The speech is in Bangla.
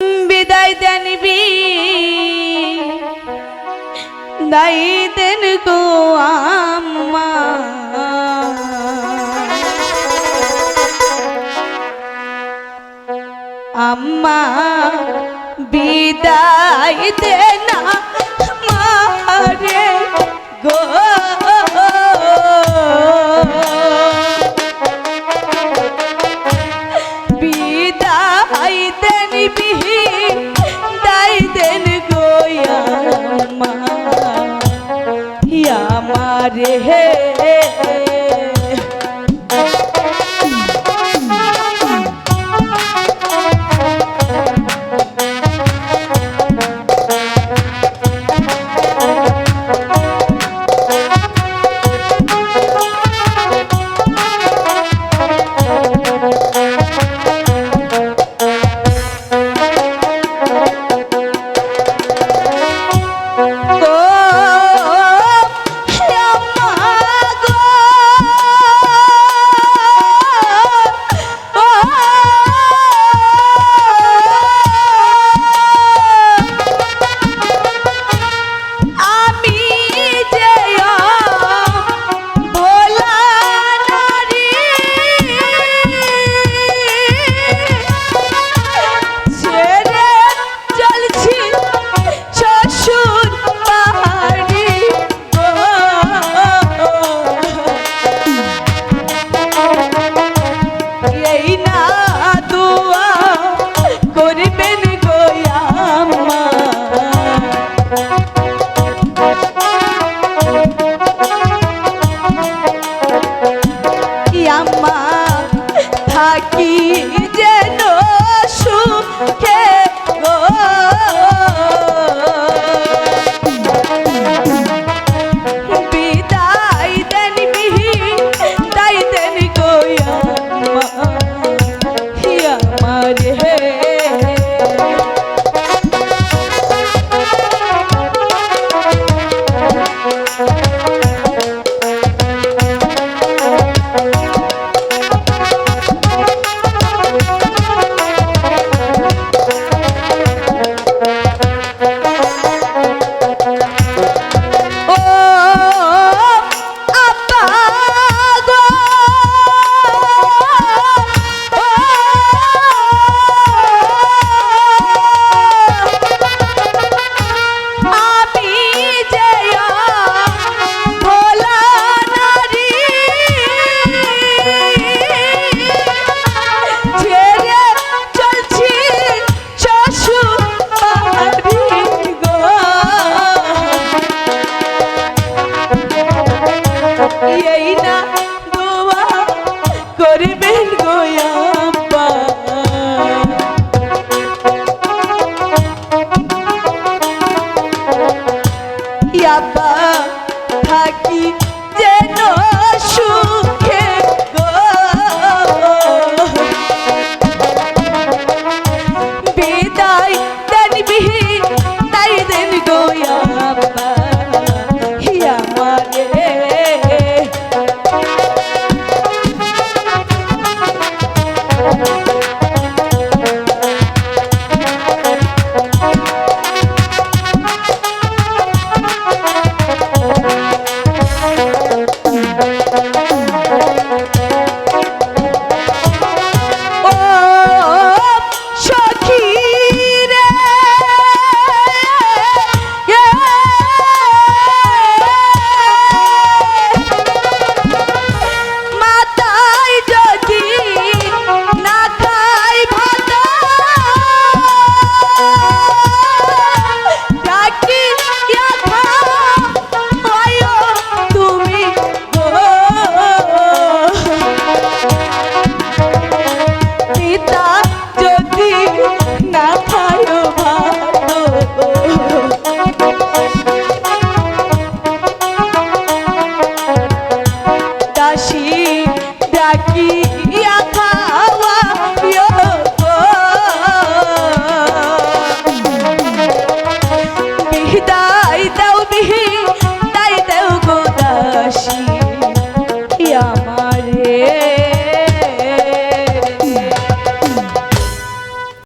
বিদায় দেনবি আম্মা। আম্মা বিদায় মারে গো। বিদায় দে বিহি দাই দেন গোয়া মা হে